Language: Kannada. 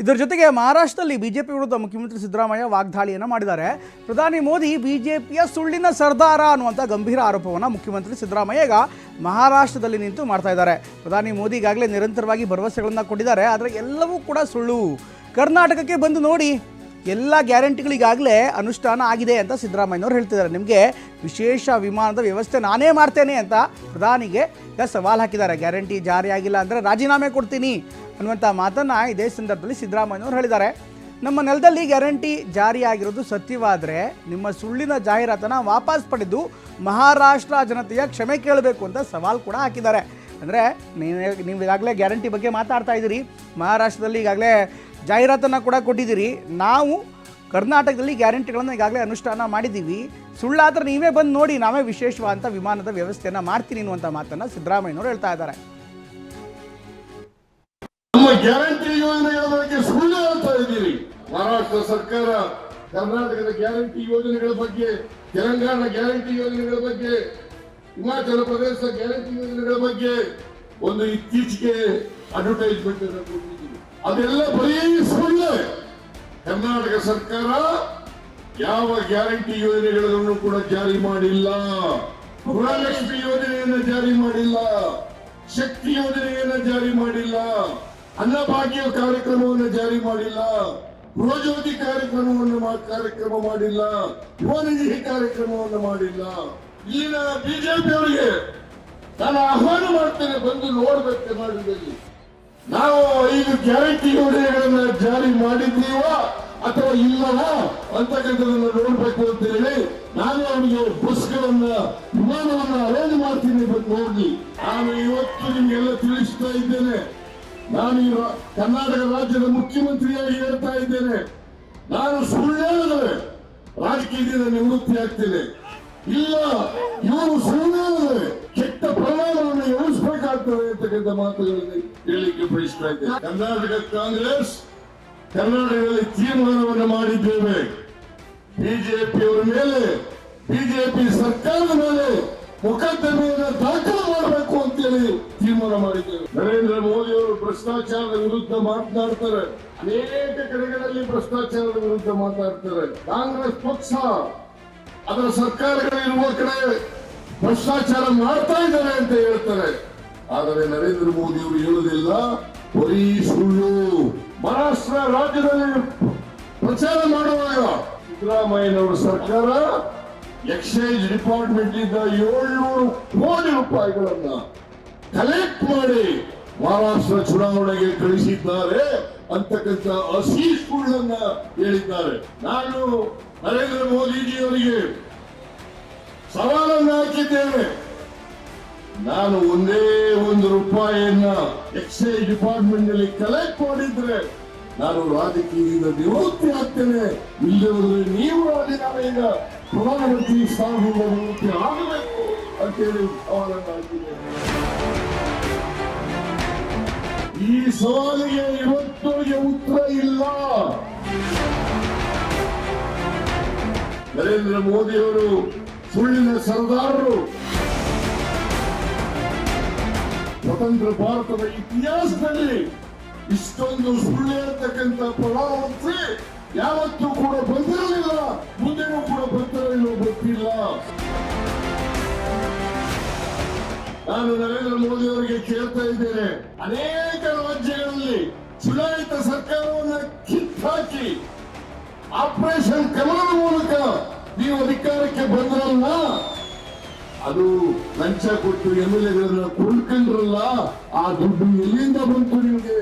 ಇದರ ಜೊತೆಗೆ ಮಹಾರಾಷ್ಟ್ರದಲ್ಲಿ ಬಿಜೆಪಿ ವಿರುದ್ಧ ಮುಖ್ಯಮಂತ್ರಿ ಸಿದ್ದರಾಮಯ್ಯ ವಾಗ್ದಾಳಿಯನ್ನು ಮಾಡಿದ್ದಾರೆ. ಪ್ರಧಾನಿ ಮೋದಿ ಬಿಜೆಪಿಯ ಸುಳ್ಳಿನ ಸರ್ದಾರ ಅನ್ನುವಂಥ ಗಂಭೀರ ಆರೋಪವನ್ನು ಮುಖ್ಯಮಂತ್ರಿ ಸಿದ್ದರಾಮಯ್ಯ ಈಗ ಮಹಾರಾಷ್ಟ್ರದಲ್ಲಿ ನಿಂತು ಮಾಡ್ತಾ ಇದ್ದಾರೆ. ಪ್ರಧಾನಿ ಮೋದಿ ಈಗಾಗಲೇ ನಿರಂತರವಾಗಿ ಭರವಸೆಗಳನ್ನು ಕೊಟ್ಟಿದ್ದಾರೆ. ಆದರೆ ಎಲ್ಲವೂ ಕೂಡ ಸುಳ್ಳು. ಕರ್ನಾಟಕಕ್ಕೆ ಬಂದು ನೋಡಿ. ಎಲ್ಲ ಗ್ಯಾರಂಟಿಗಳಿಗಾಗಲೇ ಅನುಷ್ಠಾನ ಆಗಿದೆ ಅಂತ ಸಿದ್ದರಾಮಯ್ಯನವರು ಹೇಳ್ತಿದ್ದಾರೆ. ನಿಮಗೆ ವಿಶೇಷ ವಿಮಾನದ ವ್ಯವಸ್ಥೆ ನಾನೇ ಮಾಡ್ತೇನೆ ಅಂತ ಪ್ರಧಾನಿಗೆ ಸವಾಲು ಹಾಕಿದ್ದಾರೆ. ಗ್ಯಾರಂಟಿ ಜಾರಿ ಆಗಿಲ್ಲ ಅಂದರೆ ರಾಜೀನಾಮೆ ಕೊಡ್ತೀನಿ ಅನ್ನುವಂಥ ಮಾತನ್ನು ಇದೇ ಸಂದರ್ಭದಲ್ಲಿ ಸಿದ್ದರಾಮಯ್ಯನವರು ಹೇಳಿದ್ದಾರೆ. ನಮ್ಮ ನೆಲದಲ್ಲಿ ಗ್ಯಾರಂಟಿ ಜಾರಿಯಾಗಿರೋದು ಸತ್ಯವಾದರೆ ನಿಮ್ಮ ಸುಳ್ಳಿನ ಜಾಹೀರಾತನ್ನು ವಾಪಸ್ ಪಡೆದು ಮಹಾರಾಷ್ಟ್ರ ಜನತೆಯ ಕ್ಷಮೆ ಕೇಳಬೇಕು ಅಂತ ಸವಾಲು ಕೂಡ ಹಾಕಿದ್ದಾರೆ. ಅಂದರೆ ನೀವು ನೀವು ಈಗಾಗಲೇ ಗ್ಯಾರಂಟಿ ಬಗ್ಗೆ ಮಾತಾಡ್ತಾ ಇದ್ದೀರಿ. ಮಹಾರಾಷ್ಟ್ರದಲ್ಲಿ ಈಗಾಗಲೇ ಜಾಹೀರಾತನ್ನು ಕೂಡ ಕೊಟ್ಟಿದ್ದೀರಿ. ನಾವು ಕರ್ನಾಟಕದಲ್ಲಿ ಗ್ಯಾರಂಟಿಗಳನ್ನು ಈಗಾಗಲೇ ಅನುಷ್ಠಾನ ಮಾಡಿದ್ದೀವಿ. ಸುಳ್ಳಾದ್ರೆ ನೀವೇ ಬಂದು ನೋಡಿ, ನಾವೇ ವಿಶೇಷವಾದಂಥ ವಿಮಾನದ ವ್ಯವಸ್ಥೆಯನ್ನು ಮಾಡ್ತೀನಿ ಅನ್ನುವಂಥ ಮಾತನ್ನು ಸಿದ್ದರಾಮಯ್ಯನವರು ಹೇಳ್ತಾ ಇದ್ದಾರೆ. ನಮ್ಮ ಗ್ಯಾರಂಟಿ ಯೋಜನೆಗಳ ಸುಳ್ಳು ಹೇಳ್ತಾ ಇದ್ದೀರಿ. ಮಹಾರಾಷ್ಟ್ರ ಸರ್ಕಾರ ಕರ್ನಾಟಕದ ಗ್ಯಾರಂಟಿ ಯೋಜನೆಗಳ ಬಗ್ಗೆ ತೆಲಂಗಾಣ ಗ್ಯಾರಂಟಿ ಯೋಜನೆಗಳ ಬಗ್ಗೆ, ಹಿಮಾಚಲ ಪ್ರದೇಶ ಗ್ಯಾರಂಟಿ ಯೋಜನೆಗಳ ಬಗ್ಗೆ ಒಂದು ಇತ್ತೀಚೆಗೆ ಅಡ್ವರ್ಟೈಸ್ಮೆಂಟ್ ಕೊಟ್ಟಿದ್ದೀವಿ ಅದೆಲ್ಲ ಬರೀ ಸುಳ್ಳು ಕರ್ನಾಟಕ ಸರ್ಕಾರ ಯಾವ ಗ್ಯಾರಂಟಿ ಯೋಜನೆಗಳನ್ನು ಕೂಡ ಜಾರಿ ಮಾಡಿಲ್ಲ. ಗೃಹಲಕ್ಷ್ಮಿ ಯೋಜನೆಯನ್ನು ಜಾರಿ ಮಾಡಿಲ್ಲ. ಶಕ್ತಿ ಯೋಜನೆಯನ್ನು ಜಾರಿ ಮಾಡಿಲ್ಲ. ಅನ್ನಭಾಗ್ಯ ಕಾರ್ಯಕ್ರಮವನ್ನು ಜಾರಿ ಮಾಡಿಲ್ಲ. ಗೃಹಜ್ಯೋತಿ ಕಾರ್ಯಕ್ರಮವನ್ನು ಕಾರ್ಯಕ್ರಮ ಮಾಡಿಲ್ಲ. ಯುವನಿಧಿ ಕಾರ್ಯಕ್ರಮವನ್ನು ಮಾಡಿಲ್ಲ. ಇಲ್ಲಿನ ಬಿಜೆಪಿ ಅವರಿಗೆ ನಾನು ಆಹ್ವಾನ ಮಾಡ್ತೇನೆ, ಬಂದು ನೋಡಬೇಕು ಕರ್ನಾಟಕದಲ್ಲಿ. ನಾವು ಗ್ಯಾರಂಟಿ ಯೋಜನೆಗಳನ್ನ ಜಾರಿ ಮಾಡಿದ್ದೀವ ಅಥವಾ ಇಲ್ಲವಾ ಅಂತಕ್ಕಂಥದನ್ನ ನೋಡ್ಬೇಕು ಅಂತ ಹೇಳಿ ನಾನು ಅವನಿಗೆ ಬಸ್ಗಳನ್ನ, ವಿಮಾನವನ್ನ ಅರೇಂಜ್ ಮಾಡ್ತೀನಿ ನೋಡಿ ನಾನು ಇವತ್ತು ನಿಮ್ಗೆಲ್ಲ ತಿಳಿಸ್ತಾ ಇದ್ದೇನೆ. ನಾನು ಕರ್ನಾಟಕ ರಾಜ್ಯದ ಮುಖ್ಯಮಂತ್ರಿಯಾಗಿ ಹೇಳ್ತಾ ಇದ್ದೇನೆ. ನಾನು ಸುಳ್ಳೇ ರಾಜಕೀಯದಿಂದ ನಿವೃತ್ತಿ ಆಗ್ತೇನೆ. ಇಲ್ಲ, ಇವರು ಸುಳ್ಳು ಎದುರಿಸಬೇಕಾಗ್ತದೆ ಮಾತುಗಳಲ್ಲಿ ಹೇಳಲಿಕ್ಕೆ ಬಯಸ್ತಾ ಇದ್ದೇನೆ. ಕರ್ನಾಟಕ ಕಾಂಗ್ರೆಸ್ ಕರ್ನಾಟಕದಲ್ಲಿ ತೀರ್ಮಾನವನ್ನು ಮಾಡಿದ್ದೇವೆ. ಬಿಜೆಪಿಯವರ ಮೇಲೆ, ಬಿಜೆಪಿ ಸರ್ಕಾರದ ಮೇಲೆ ಮೊಕದ್ದಮೆಯನ್ನು ದಾಖಲು ಮಾಡಬೇಕು ಅಂತೇಳಿ ತೀರ್ಮಾನ ಮಾಡಿದ್ದೇವೆ. ನರೇಂದ್ರ ಮೋದಿ ಅವರು ಭ್ರಷ್ಟಾಚಾರದ ವಿರುದ್ಧ ಮಾತನಾಡ್ತಾರೆ. ಅನೇಕ ಕಡೆಗಳಲ್ಲಿ ಭ್ರಷ್ಟಾಚಾರದ ವಿರುದ್ಧ ಮಾತಾಡ್ತಾರೆ ಕಾಂಗ್ರೆಸ್ ಪಕ್ಷ ಅದರ ಸರ್ಕಾರಗಳಿರುವ ಕಡೆ ಭ್ರಷ್ಟಾಚಾರ ಮಾಡ್ತಾ ಇದ್ದಾರೆ ಅಂತ ಹೇಳ್ತಾರೆ. ಆದರೆ ನರೇಂದ್ರ ಮೋದಿ ಅವರು ಹೇಳುವುದಿಲ್ಲ, ಬರೀ ಸುಳ್ಳು. ಮಹಾರಾಷ್ಟ್ರ ರಾಜ್ಯದಲ್ಲಿ ಪ್ರಚಾರ ಮಾಡುವಾಗ ಸಿದ್ದರಾಮಯ್ಯನವರ ಸರ್ಕಾರ ಎಕ್ಸೈಸ್ ಡಿಪಾರ್ಟ್ಮೆಂಟ್ ಇಂದ ಏಳ್ನೂರು ಕೋಟಿ ರೂಪಾಯಿಗಳನ್ನ ಕಲೆಕ್ಟ್ ಮಾಡಿ ಮಹಾರಾಷ್ಟ್ರ ಚುನಾವಣೆಗೆ ಕಳಿಸಿದ್ದಾರೆ ಅಂತಕ್ಕಂಥ ಹಸಿ ಸುಳ್ಳನ್ನ ಹೇಳಿದ್ದಾರೆ. ನಾನು ನರೇಂದ್ರ ಮೋದಿಜಿಯವರಿಗೆ ಸವಾಲನ್ನು ಹಾಕಿದ್ದೇನೆ. ನಾನು ಒಂದೇ ಒಂದು ರೂಪಾಯಿಯನ್ನ ಎಕ್ಸೈಸ್ ಡಿಪಾರ್ಟ್ಮೆಂಟ್ನಲ್ಲಿ ಕಲೆಕ್ಟ್ ಮಾಡಿದ್ರೆ ನಾನು ರಾಜಕೀಯದಿಂದ ನಿವೃತ್ತಿ ಆಗ್ತೇನೆ. ಇಲ್ಲದ್ರೆ ನೀವು ರಾಜೀನಾಮೆಯಿಂದ ಪ್ರಧಾನಮಂತ್ರಿ ಸ್ಥಾನದಿಂದ ನಿವೃತ್ತಿ ಆಗಬೇಕು ಅಂತೇಳಿ ಈ ಸವಾಲಿಗೆ ಇವತ್ತೊಳಗೆ ಉತ್ತರ ಇಲ್ಲ. ನರೇಂದ್ರ ಮೋದಿ ಅವರು ಸುಳ್ಳಿನ ಸರ್ದಾರರು. ಸ್ವತಂತ್ರ ಭಾರತದ ಇತಿಹಾಸದಲ್ಲಿ ಇಷ್ಟೊಂದು ಸುಳ್ಳು ಇರತಕ್ಕಂತ ಪ್ರಧಾನಮಂತ್ರಿ ಯಾವತ್ತೂ ಕೂಡ ಬಂದಿರಲಿಲ್ಲ, ಮುಂದೆನೂ ಕೂಡ ಬಂದಿರಲಿಲ್ಲ ಗೊತ್ತಿಲ್ಲ. ನಾನು ನರೇಂದ್ರ ಮೋದಿ ಅವರಿಗೆ ಕೇಳ್ತಾ ಇದ್ದೇನೆ, ಅನೇಕ ರಾಜ್ಯಗಳಲ್ಲಿ ಚುನಾಯಿತ ಸರ್ಕಾರವನ್ನು ಕಿತ್ತಾಕಿ ಆಪರೇಷನ್ ಕಮಲದ ಮೂಲಕ ನೀವು ಅಧಿಕಾರಕ್ಕೆ ಬಂದ್ರಲ್ಲ. ಅದು ಲಂಚ ಕೊಟ್ಟು ಎಂ ಎಲ್ ಎಗಳನ್ನ ಕೊಂಡ್ಕೊಂಡ್ರಲ್ಲ ಆ ದುಡ್ಡು ಎಲ್ಲಿಂದ ಬಂತು ನಿಮಗೆ?